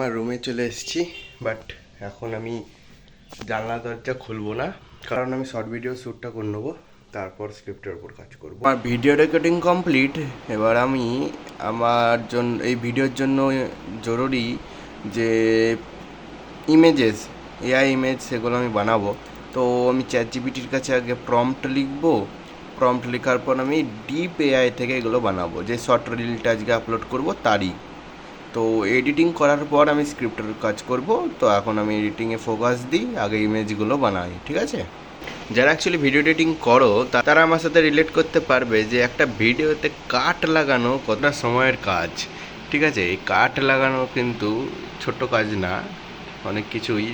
আমার রুমে চলে এসেছি বাট এখন আমি জানলা দরজা খুলবো না, কারণ আমি শর্ট ভিডিও শ্যুটটা করে নেব, তারপর স্ক্রিপ্টের উপর কাজ করব। আর ভিডিও রেকর্ডিং কমপ্লিট এবার আমি আমার জন্য এই ভিডিওর জন্য জরুরি যে ইমেজেস এআই ইমেজ সেগুলো আমি বানাবো। তো আমি চ্যাট জিপিটির কাছে আগে প্রম্পট লিখব প্রম্পট লেখার পর আমি ডিপ এআই থেকে এগুলো বানাবো, যে শর্ট রিলটা আজকে আপলোড করব, তারই। তো এডিটিং করার পর আমি স্ক্রিপ্টের কাজ করব, তো এখন আমি এডিটিংয়ে ফোকাস দিই, আগে ইমেজগুলো বানাই, ঠিক আছে? যারা অ্যাকচুয়ালি ভিডিও এডিটিং করো তারা আমার সাথে রিলেট করতে পারবে যে একটা ভিডিওতে কাট লাগানো কতটা সময়ের কাজ, ঠিক আছে? এই কাট লাগানো কিন্তু ছোট কাজ না, অনেক কিছুই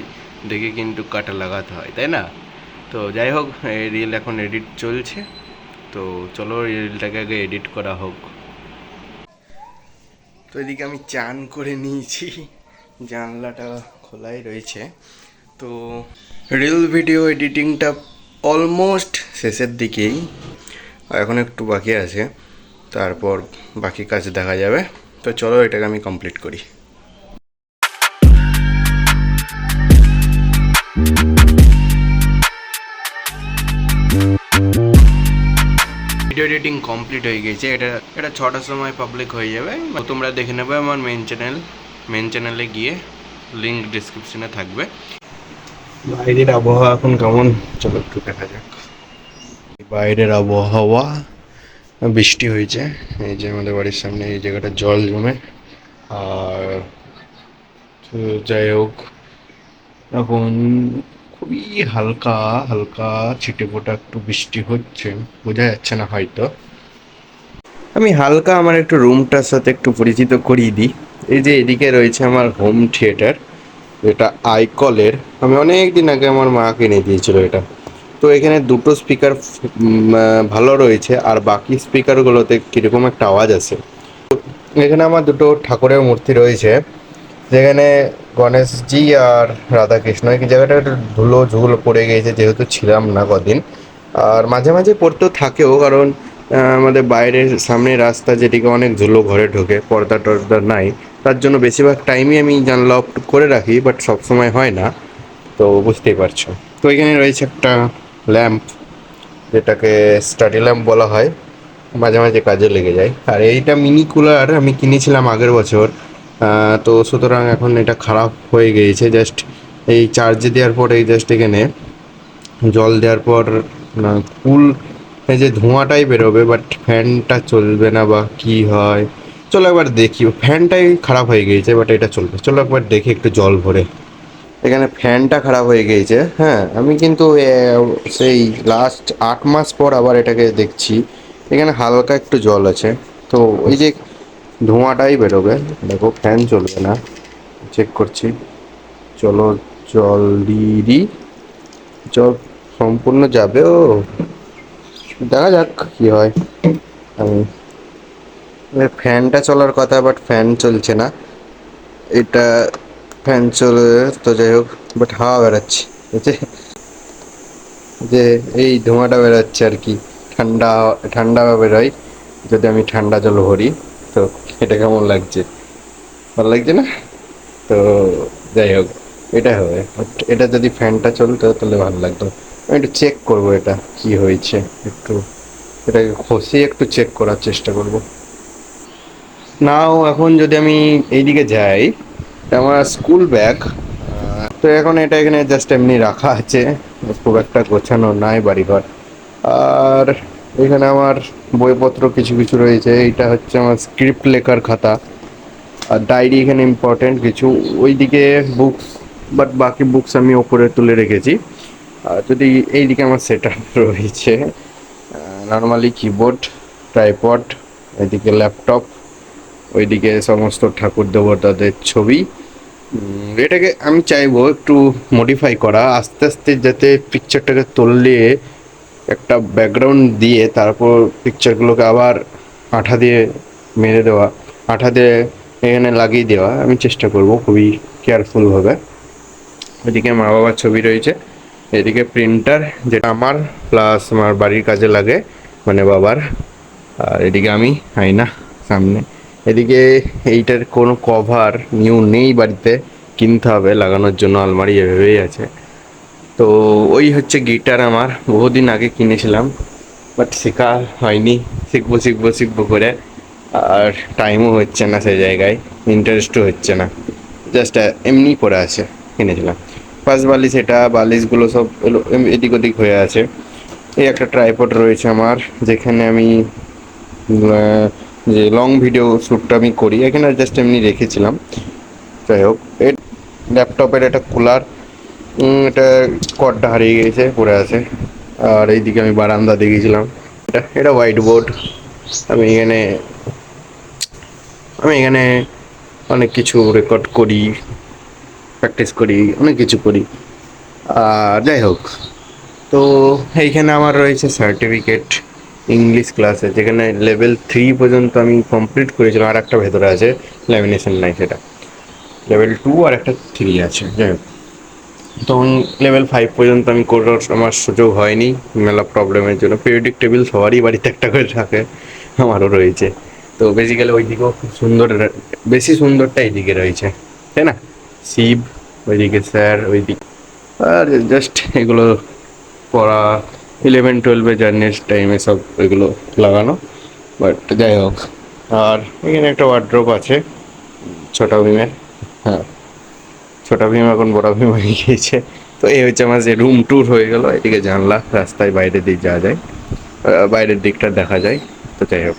দেখে কিন্তু কাট লাগাতে হয়, তাই না? তো যাই হোক রিল এখন এডিট চলছে, তো চলো রিলটাকে আগে এডিট করা হোক। এদিকে আমি চান করে নিয়েছি। জানলাটা খোলাই রয়েছে। তো রিল ভিডিও এডিটিংটা অলমোস্ট শেষের দিকেই। এখন একটু বাকি আছে। তারপর বাকি কাজ দেখা যাবে। তো চলো এটাকে আমি কমপ্লিট করি। ভিডিও এডিটিং কমপ্লিট হয়ে গেছে, এটা এটা ছটার সময় পাবলিক হয়ে যাবে। তোমরা দেখে নেবে আমার মেন চ্যানেল মেন চ্যানেলে গিয়ে লিঙ্ক ডিসক্রিপশনে থাকবে। বাইরের আবহাওয়া এখন কেমন? চলো একটু দেখা যাক। বাইরের আবহাওয়া, বৃষ্টি হয়েছে, এই যে আমাদের বাড়ির সামনে এই জায়গাটা জল জমে। আর যাই হোক, এখন খুবই হালকা হালকা ছিটে ফোটা একটু বৃষ্টি হচ্ছে, বোঝা যাচ্ছে না হয়তো। আমি হালকা আমার একটু রুমটার সাথে একটু পরিচিত করিয়ে দিই। এই যে এদিকে রয়েছে আমার হোম থিয়েটার এটা আইকলের। আমি অনেক দিন আগে আমার মা কিনে দিয়েছিল এটা। তো এখানে দুটো স্পিকার ভালো রয়েছে, আর বাকি স্পিকারগুলোতে কীরকম একটা আওয়াজ আসে এখানে আমার দুটো ঠাকুরের মূর্তি রয়েছে। যেখানে গণেশজি আর রাধাকৃষ্ণ, এই জায়গাটা একটু ধুলো ঝুল পড়ে গিয়েছে যেহেতু ছিলাম না কদিন। আর মাঝে মাঝে পড়তেও থাকেও, কারণ আমাদের বাইরের সামনে রাস্তা যেটিকে অনেক ধুলো ঘরে ঢোকে, পর্দা টর্দা নাই, তার জন্য বেশিরভাগ টাইমই আমি জানলা করে রাখি বাট সবসময় হয় না। তো বুঝতেই পারছ। তো এখানে রয়েছে একটা ল্যাম্প, যেটাকে স্টাডি ল্যাম্প বলা হয়। মাঝে মাঝে কাজে লেগে যায়। আর এইটা মিনি কুলার আমি কিনেছিলাম আগের বছর। তো সুতরাং এখন এটা খারাপ হয়ে গিয়েছে। জাস্ট এই চার্জে দেওয়ার পর, এই জাস্ট এখানে জল দেওয়ার পর কুল যে ধোঁয়াটাই বেরোবে বাট ফ্যানটা চলবে না বা কি হয়। চলো একবার দেখি ফ্যানটাই খারাপ হয়ে গিয়েছে বাট এটা চলবে। চলো একবার দেখি একটু জল ভরে। এখানে ফ্যানটা খারাপ হয়ে গিয়েছে হ্যাঁ আমি কিন্তু সেই লাস্ট আট মাস পর আবার এটাকে দেখছি। এখানে হালকা একটু জল আছে। তো ওই যে ধোঁয়াটাই বেরোবে। দেখো ফ্যান চলবে না। চেক করছি। চলো, জল দিয়ে দিই জল সম্পূর্ণ যাবে, ও। দেখা যাক কি হয়। আমি ফ্যানটা চলার কথা বাট ফ্যান চলছে না। এটা ফ্যান চলে, তো যাই হোক বাট হাওয়া বেরোচ্ছে। বুঝছে যে, এই ধোঁয়াটা বেরোচ্ছে আর কি। ঠান্ডা ঠান্ডা বেরোয়। যদি আমি ঠান্ডা জল ভরি। তো এটা কেমন লাগছে? ভালো লাগছে না? তো যাই হোক, এটা হবে। এটা যদি ফ্যানটা চলতো, তাহলে ভালো লাগতো। আমি একটু চেক করব এটা, কি হয়েছে। একটু এটাকে খসিয়ে একটু চেক করার চেষ্টা করব। নাও এখন যদি আমি এইদিকে যাই, আমার স্কুল ব্যাগ তো এখন এটা এখানে জাস্ট এমনি রাখা আছে। খুব একটা গোছানো নাই বাড়িঘর। আর এখানে আমার বইপত্র কিছু কিছু রয়েছে। এইটা হচ্ছে আমার স্ক্রিপ্ট লেখার খাতা। আর ডায়েরি এখানে ইম্পর্টেন্ট কিছু। ওইদিকে বুকস বাট বাকি বুকস আমি ওপরে তুলে রেখেছি। আর যদি এইদিকে আমার সেট রয়েছে নর্মালি কিবোর্ড ট্রাইপড এদিকে ল্যাপটপ ওইদিকে সমস্ত ঠাকুর দেবতাদের ছবি। এটাকে আমি চাইব একটু মডিফাই করা। আস্তে আস্তে যাতে পিকচারটাকে তুললে একটা ব্যাকগ্রাউন্ড দিয়ে তারপর পিকচারগুলোকে আবার আঠা দিয়ে মেরে দেওয়া, আঠা দিয়ে এখানে লাগিয়ে দেওয়া, আমি চেষ্টা করব খুবই কেয়ারফুলভাবে ওইদিকে মা বাবার ছবি রয়েছে, এদিকে প্রিন্টার যেটা আমার প্লাস আমার বাড়ির কাজে লাগে মানে বাবার। আর এদিকে আমি, আয়না, সামনে। এদিকে এইটার কোনো কভার নিউ নেই বাড়িতে, কিনতে হবে, লাগানোর জন্য আলমারি এভাবেই আছে। তো ওই হচ্ছে গিটার আমার, বহুদিন আগে কিনেছিলাম বাট শেখা হয়নি। শিখব শিখব শিখব করে, আর টাইমও হচ্ছে না সেই জায়গায় ইন্টারেস্টও হচ্ছে না। জাস্ট এমনি পড়ে আছে, কিনেছিলাম। ফার্স্ট বালিশ এটা, বালিশগুলো সব এদিক ওদিক হয়ে আছে। এই একটা ট্রাইপড রয়েছে আমার, যেখানে আমি যে লং ভিডিও শ্যুটটা আমি করি, এখানে জাস্ট এমনি রেখেছিলাম। যাই হোক ল্যাপটপের একটা কুলার এটা কর্ডটা হারিয়ে গেছে, পড়ে আছে। আর এইদিকে আমি বারান্দা দেখেছিলাম। এটা এটা হোয়াইট বোর্ড আমি এখানে আমি এখানে অনেক কিছু রেকর্ড করি প্র্যাকটিস করি, অনেক কিছু করি। আর যাই হোক, তো এইখানে আমার রয়েছে সার্টিফিকেট ইংলিশ ক্লাসে যেখানে লেভেল থ্রি পর্যন্ত আমি কমপ্লিট করেছিলাম। আর একটা ভেতরে আছে ল্যামিনেশন নাই সেটা। লেভেল টু আর একটা থ্রি আছে, যাই হোক। তো লেভেল ফাইভ পর্যন্ত আমি করার আমার সুযোগ হয়নি, মেলা প্রবলেমের জন্য। পিরিয়ডিক টেবিল সবারই বাড়িতে একটা করে থাকে, আমারও রয়েছে। তো বেসিক্যালি ওই দিকেও খুব সুন্দর, বেশি সুন্দরটা এইদিকে রয়েছে, তাই না? শিব, ওইদিকে স্যার ওইদিকে আর জাস্ট এগুলো পড়া ইলেভেন টুয়েলভে জার্নির টাইমে সব এগুলো লাগানো বাট যাই হোক। আর এখানে একটা ওয়ার্ড্রোপ আছে, ছোটা ভীমের। হ্যাঁ। ছোটা ভীম এখন বড় ভীম হয়ে গিয়েছে। তো এই হচ্ছে আমার যে রুম ট্যুর হয়ে গেল, এদিকে জানলা, রাস্তায় বাইরের দিক যাওয়া যায়। বাইরের দিকটা দেখা যায়। তো যাই হোক।